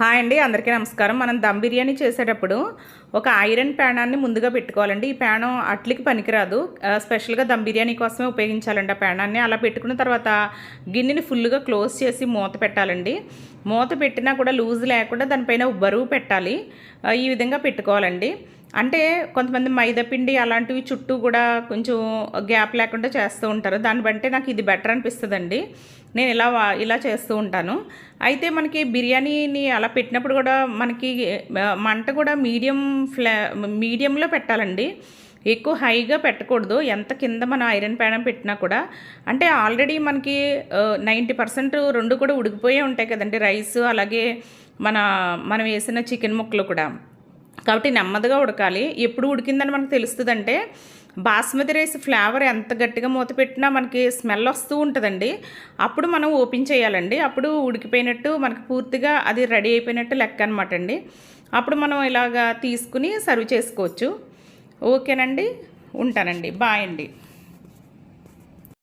Hi అండి అందరికీ నమస్కారం. మనం దమ్ బిర్యానీ చేసేటప్పుడు ఒక ఐరన్ ప్యానాన్ని ముందుగా పెట్టుకోవాలండి. ఈ ప్యానం అట్లకి పనికిరాదు. స్పెషల్గా దమ్ బిర్యానీ కోసమే ఉపయోగించాలండి ఆ ప్యానాన్ని. అలా పెట్టుకున్న తర్వాత గిన్నెని ఫుల్గా క్లోజ్ చేసి మూత పెట్టాలండి. మూత పెట్టినా కూడా లూజ్ లేకుండా దానిపైన బరువు పెట్టాలి. ఈ విధంగా పెట్టుకోవాలండి. అంటే కొంతమంది మైదాపిండి అలాంటివి చుట్టూ కూడా కొంచెం గ్యాప్ లేకుండా చేస్తూ ఉంటారు. దాన్ని బట్టి నాకు ఇది బెటర్ అనిపిస్తుందండి. నేను ఇలా వా- ఇలా చేస్తూ ఉంటాను. అయితే మనకి బిర్యానీని అలా పెట్టినప్పుడు కూడా మనకి మంట కూడా మీడియం ఫ్లే మీడియంలో పెట్టాలండి. ఎక్కువ హైగా పెట్టకూడదు. ఎంత కింద మన ఐరన్ ప్యానం పెట్టినా కూడా. అంటే ఆల్రెడీ మనకి నైంటీ పర్సెంట్ రెండు కూడా ఉడికిపోయే ఉంటాయి కదండి. రైస్ అలాగే మన మనం వేసిన చికెన్ ముక్కలు కూడా. కాబట్టి నెమ్మదిగా ఉడకాలి. ఎప్పుడు ఉడికిందని మనకు తెలుస్తుందంటే బాస్మతి రైస్ ఫ్లేవర్ ఎంత గట్టిగా మూత పెట్టినా మనకి స్మెల్ వస్తూ ఉంటుందండి. అప్పుడు మనం ఓపెన్ చేయాలండి. అప్పుడు ఉడికిపోయినట్టు మనకి పూర్తిగా అది రెడీ అయిపోయినట్టు లెక్క అనమాట అండి. అప్పుడు మనం ఇలాగా తీసుకుని సర్వ్ చేసుకోవచ్చు. ఓకేనండి? ఉంటానండి. బాయ్ అండి.